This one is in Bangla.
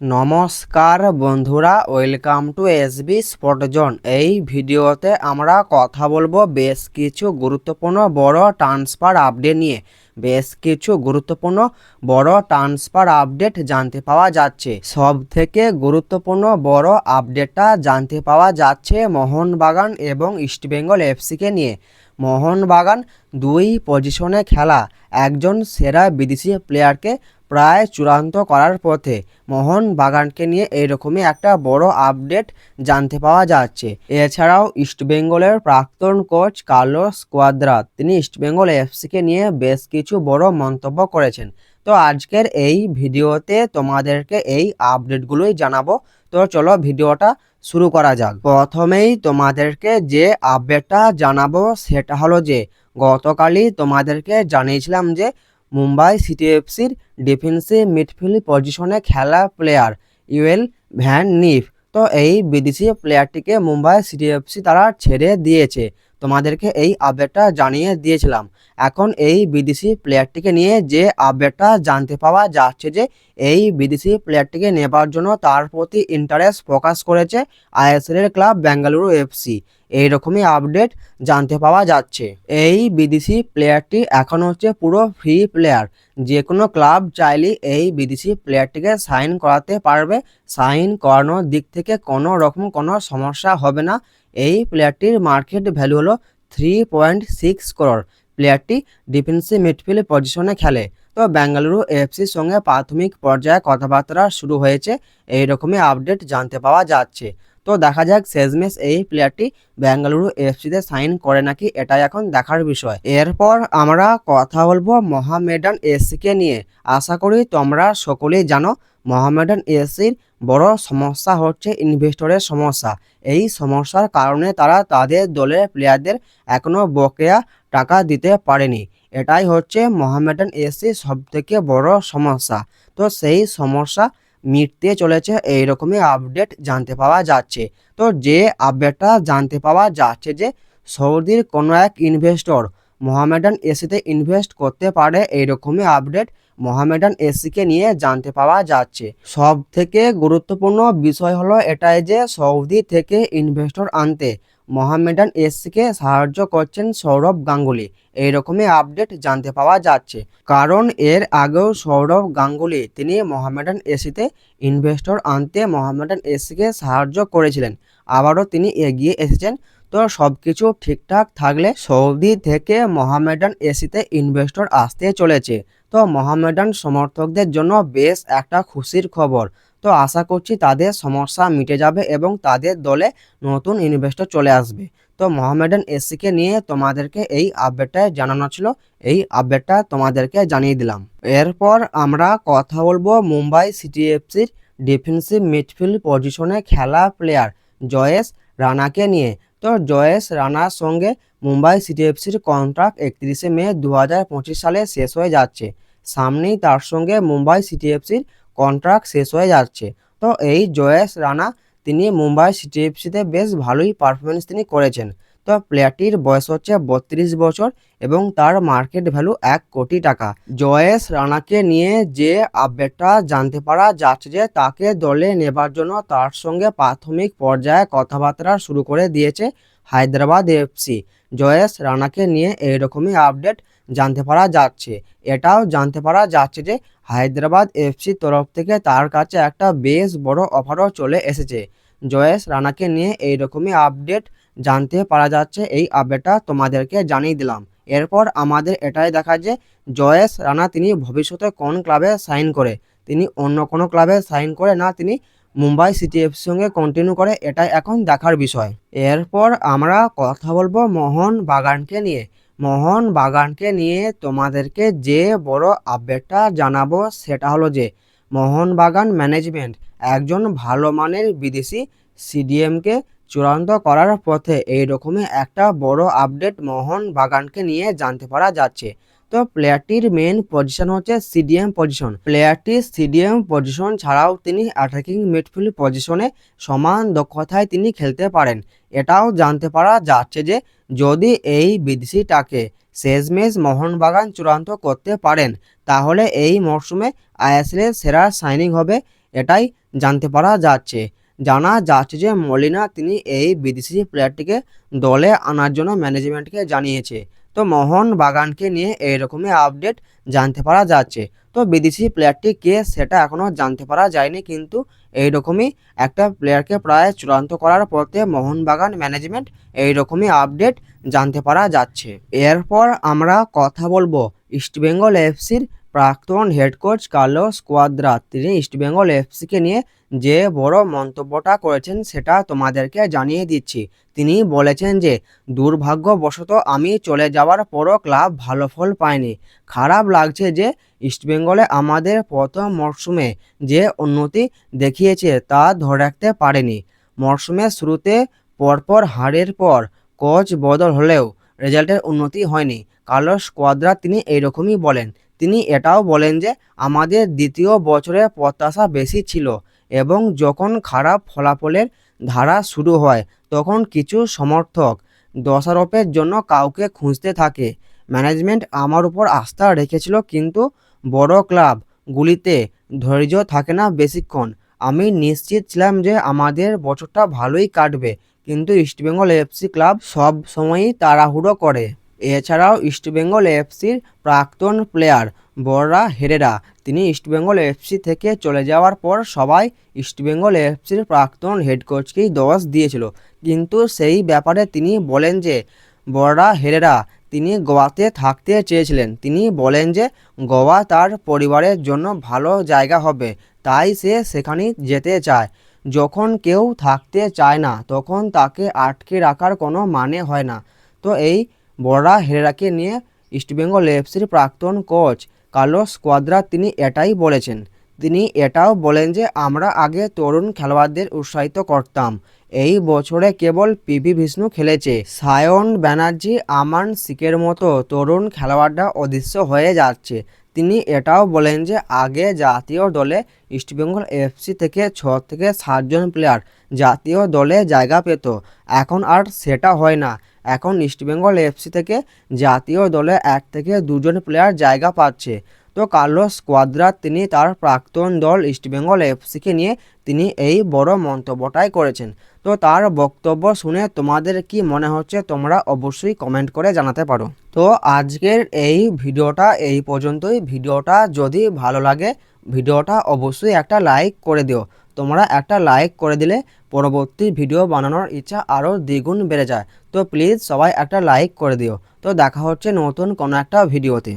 নমস্কার বন্ধুরা welcome to SB spot zone এই ভিডিওতে আমরা কথা বলব বেশ কিছু গুরুত্বপূর্ণ বড় ট্রান্সফার আপডেট নিয়ে। বেশ কিছু গুরুত্বপূর্ণ বড় ট্রান্সফার আপডেট জানতে পাওয়া যাচ্ছে। সব থেকে গুরুত্বপূর্ণ বড় আপডেটটা জানতে পাওয়া যাচ্ছে মোহনবাগান এবং ইস্টবেঙ্গল এফসিকে নিয়ে। মোহনবাগান দুই পজিশনে খেলা, একজন সেরা বিদেশি প্লেয়ারকে প্রায় চূড়ান্ত করার পথে মোহনবাগানকে নিয়ে এইরকমই একটা বড় আপডেট জানতে পাওয়া যাচ্ছে। এছাড়াও ইস্টবেঙ্গলের প্রাক্তন কোচ কার্লোস কোয়াদ্রা তিনি ইস্টবেঙ্গল এফসিকে নিয়ে বেশ কিছু বড় মন্তব্য করেছেন। তো আজকের এই ভিডিওতে তোমাদেরকে এই আপডেটগুলোই জানাব। তো চলো ভিডিওটা শুরু করা যাক। প্রথমেই তোমাদেরকে যে আপডেটটা জানাব সেটা হলো যে গতকালই তোমাদেরকে জানিয়েছিলাম যে মুম্বাই সিটি এফসির ডিফেন্সে মিডফিল্ড পজিশনে খেলা প্লেয়ার ইউএল ভ্যান নিফ। তো এই বিদেশি প্লেয়ারটিকে মুম্বাই সিটি এফসি তারা ছেড়ে দিয়েছে। তোমাদেরকে এই আপডেটটা জানিয়ে দিয়েছিলাম। এখন এই বিদেশি প্লেয়ারটিকে নিয়ে যে আপডেটটা জানতে পাওয়া যাচ্ছে যে এই বিদেশি প্লেয়ারটিকে নেবার জন্য তার প্রতি ইন্টারেস্ট প্রকাশ করেছে আইএসএলের ক্লাব বেঙ্গালুরু এফসি এইরকমই আপডেট জানতে পাওয়া যাচ্ছে। এই বিদেশি প্লেয়ারটি এখন হচ্ছে পুরো ফ্রি প্লেয়ার যে কোনো ক্লাব চাইলেই এই বিদেশি প্লেয়ারটিকে সাইন করাতে পারবে। সাইন করানোর দিক থেকে কোনো রকম কোনো সমস্যা হবে না। এই প্লেয়ারটির মার্কেট ভ্যালু হলো থ্রি পয়েন্ট সিক্স করোড় প্লেয়ারটি ডিফেন্সিভ মিডফিল্ড পজিশনে খেলে। তো বেঙ্গালুরু এফসির সঙ্গে প্রাথমিক পর্যায়ে কথাবার্তা শুরু হয়েছে। এই রকমই আপডেট জানতে পাওয়া যাচ্ছে। তো দেখা যাক শেষমেশ এই প্লেয়ারটি বেঙ্গালুরু এফসিতে সাইন করে নাকি এটাই এখন দেখার বিষয়। এরপর আমরা কথা বলব মহামেডান এসিকে নিয়ে। আশা করি তোমরা সকলেই জানো, মহামেডান এসির বড় সমস্যা হচ্ছে ইনভেস্টরের সমস্যা। এই সমস্যার কারণে তারা তাদের দলের প্লেয়ারদের এখনও বকেয়া টাকা দিতে পারেনি। এটাই হচ্ছে মহামেডান এসির সবথেকে বড় সমস্যা। তো সেই সমস্যা মিটতে চলেছে, এইরকমই আপডেট জানতে পাওয়া যাচ্ছে। তো যে আপডেটটা জানতে পাওয়া যাচ্ছে যে সৌদির কোনো এক ইনভেস্টর মোহামেডান এসিতে ইনভেস্ট করতে পারে, এইরকমই আপডেট মোহামেডান এসিকে নিয়ে জানতে পাওয়া যাচ্ছে। সব থেকে গুরুত্বপূর্ণ বিষয় হলো এটাই যে সৌদি থেকে ইনভেস্টর আনতে মোহামেডান এসিকে সাহায্য করছেন সৌরভ গাঙ্গুলি। এইরকমই আপডেট জানতে পাওয়া যাচ্ছে। কারণ এর আগেও সৌরভ গাঙ্গুলি, তিনি মোহামেডান এসিতে ইনভেস্টর আনতে মোহামেডান এসিকে সাহায্য করেছিলেন। আবারও তিনি এগিয়ে এসেছেন। তো সব কিছু ঠিকঠাক থাকলে সৌদি থেকে মোহামেডান এসিতে ইনভেস্টর আসতে চলেছে। তো মোহামেডান সমর্থকদের জন্য বেশ একটা খুশির খবর। তো আশা করছি তাদের সমস্যা মিটে যাবে এবং তাদের দলে নতুন ইনভেস্টর চলে আসবে। তো মোহামেডান এসিকে নিয়ে তোমাদেরকে এই আপডেটটা জানানো ছিল। এই আপডেটটা তোমাদেরকে জানিয়ে দিলাম। এরপর আমরা কথা বলব মুম্বাই সিটি এফসির ডিফেন্সিভ মিডফিল্ড পজিশনে খেলা প্লেয়ার জয়েশ রানাকে নিয়ে। তো জয়েশ রানার সঙ্গে মুম্বাই সিটি এফসির কন্ট্রাক্ট একত্রিশে মে দু হাজার পঁচিশ সালে শেষ হয়ে যাচ্ছে। সামনেই তার সঙ্গে মুম্বাই সিটি এফসির কন্ট্রাক্ট শেষ হয়ে যাচ্ছে। তো এই জয়েশ রানা, তিনি মুম্বাই সিটি এফসিতে বেশ ভালোই পারফরমেন্স তিনি করেছেন। তো প্লেয়ারটির বয়স হচ্ছে বত্রিশ বছর এবং তার মার্কেট ভ্যালু এক কোটি টাকা। জয়েশ রানাকে নিয়ে যে আপডেটটা জানতে পারা যাচ্ছে যে তাকে দলে নেবার জন্য তার সঙ্গে প্রাথমিক পর্যায়ে কথাবার্তা শুরু করে দিয়েছে হায়দ্রাবাদ এফসি। জয়েশ রানাকে নিয়ে এইরকমই আপডেট জানতে পারা যাচ্ছে। এটাও জানতে পারা যাচ্ছে যে হায়দ্রাবাদ এফসির তরফ থেকে তার কাছে একটা বেশ বড় অফারও চলে এসেছে। জয়েশ রানাকে নিয়ে এইরকমই আপডেট জানতে পারা যাচ্ছে। এই আপডেটটা তোমাদেরকে জানিয়ে দিলাম। এরপর আমাদের এটাই দেখা যে জয়েশ রানা তিনি ভবিষ্যতে কোন ক্লাবে সাইন করে? তিনি অন্য কোনো ক্লাবে সাইন করে না, তিনি মুম্বাই সিটি এফসির সঙ্গে কন্টিনিউ করে, এটাই এখন দেখার বিষয়। এরপর আমরা কথা বলব মোহন বাগানকে নিয়ে। মোহন বাগানকে নিয়ে তোমাদেরকে যে বড় আপডেটটা জানাব সেটা হলো যে, মোহন বাগান ম্যানেজমেন্ট একজন ভালো মানের বিদেশি সিডিএমকে চূড়ান্ত করার পথে এই এইরকমই একটা বড় আপডেট মোহন বাগানকে নিয়ে জানতে পারা যাচ্ছে। তো প্লেয়ারটির মেন পজিশন হচ্ছে সিডিএম পজিশন প্লেয়ারটির সিডিএম পজিশন ছাড়াও তিনি অ্যাটাকিং মিডফিল্ড পজিশনে সমান দক্ষতায় তিনি খেলতে পারেন। এটাও জানতে পারা যাচ্ছে যে যদি এই বিদেশিটাকে শেষমেশ মোহনবাগান চূড়ান্ত করতে পারেন, তাহলে এই মরশুমে আইএসএলের সেরা সাইনিং হবে, এটাই জানতে পারা যাচ্ছে। জানা যাচ্ছে যে মলিনা তিনি এই বিদেশি প্লেয়ারটিকে দলে আনার জন্য ম্যানেজমেন্টকে জানিয়েছে। তো মোহন বাগানকে নিয়ে এইরকমই আপডেট জানতে পারা যাচ্ছে। তো বিদেশি প্লেয়ারটি কে সেটা এখনও জানতে পারা যায়নি, কিন্তু এইরকমই একটা প্লেয়ারকে প্রায় চূড়ান্ত করার পথে মোহনবাগান ম্যানেজমেন্ট এইরকমই আপডেট জানতে পারা যাচ্ছে। এরপর আমরা কথা বলব ইস্টবেঙ্গল এফসির প্রাক্তন হেড কোচ কার্লোস কোয়াদ্রা তিনি ইস্টবেঙ্গল এফসিকে নিয়ে যে বড় মন্তব্যটা করেছেন সেটা তোমাদেরকে জানিয়ে দিচ্ছি। তিনি বলেছেন যে, দুর্ভাগ্যবশত আমি চলে যাওয়ার পরও ক্লাব ভালো ফল পায়নি। খারাপ লাগছে যে ইস্টবেঙ্গলে আমাদের প্রথম মরশুমে যে উন্নতি দেখিয়েছে তা ধরে রাখতে পারেনি। মরশুমের শুরুতে পরপর হারের পর কোচ বদল হলেও রেজাল্টের উন্নতি হয়নি। কার্লোস কোয়াদ্রা তিনি এইরকমই বলেন। তিনি এটাও বলেন যে আমাদের দ্বিতীয় বছরে প্রত্যাশা বেশি ছিল এবং যখন খারাপ ফলাফলের ধারা শুরু হয়, তখন কিছু সমর্থক দোষারোপের জন্য কাউকে খুঁজতে থাকে। ম্যানেজমেন্ট আমার উপর আস্থা রেখেছিল কিন্তু বড় ক্লাবগুলিতে ধৈর্য থাকে না বেশিক্ষণ। আমি নিশ্চিত ছিলাম যে আমাদের বছরটা ভালোই কাটবে, কিন্তু ইস্টবেঙ্গল এফসি ক্লাব সব সময়ই তাড়াহুড়ো করে। এছাড়াও ইস্টবেঙ্গল এফসির প্রাক্তন প্লেয়ার বড়রা হেরেরা। তিনি ইস্টবেঙ্গল এফসি থেকে চলে যাওয়ার পর সবাই ইস্টবেঙ্গল এফসির প্রাক্তন হেড কোচকেই দোষ দিয়েছিল। কিন্তু সেই ব্যাপারে তিনি বলেন যে বড়রা হেরেরা, তিনি গোয়াতে থাকতে চেয়েছিলেন। তিনি বলেন যে, গোয়া তার পরিবারের জন্য ভালো জায়গা হবে, তাই সে সেখানেই যেতে চায়। যখন কেউ থাকতে চায় না, তখন তাকে আটকে রাখার কোনো মানে হয় না। তো এই বড়রা হেরাকে নিয়ে ইস্টবেঙ্গল এফসির প্রাক্তন কোচ কালো স্কোয়াদ্রা তিনি এটাই বলেছেন। তিনি এটাও বলেন যে, আমরা আগে তরুণ খেলোয়াড়দের উৎসাহিত করতাম। এই বছরে কেবল পিভি বিষ্ণু খেলেছে। সায়ন ব্যানার্জি, আমান সিকের মতো তরুণ খেলোয়াড়রা অদৃশ্য হয়ে যাচ্ছে। তিনি এটাও বলেন যে, আগে জাতীয় দলে ইস্টবেঙ্গল এফসি থেকে ছ থেকে সাতজন প্লেয়ার জাতীয় দলে জায়গা পেত। এখন আর সেটা হয় না। এখন ইস্টবেঙ্গল এফসি থেকে জাতীয় দলে এক থেকে দুজন প্লেয়ার জায়গা পাচ্ছে। তো কার্লোস কোয়াদ্রা তিনি তার প্রাক্তন দল ইস্টবেঙ্গল এফসিকে নিয়ে তিনি এই বড় মন্তব্যটাই করেছেন। তো তার বক্তব্য শুনে তোমাদের কি মনে হচ্ছে তোমরা অবশ্যই কমেন্ট করে জানাতে পারো। তো আজকের এই ভিডিওটা এই পর্যন্তই। ভিডিওটা যদি ভালো লাগে, ভিডিওটা অবশ্যই একটা লাইক করে দিও। তোমরা একটা লাইক করে দিলে পরবর্তী ভিডিও বানানোর ইচ্ছা আরও দ্বিগুণ বেড়ে যায়। তো প্লিজ সবাই একটা লাইক করে দিও। তো দেখা হচ্ছে নতুন কোনো একটা ভিডিওতে।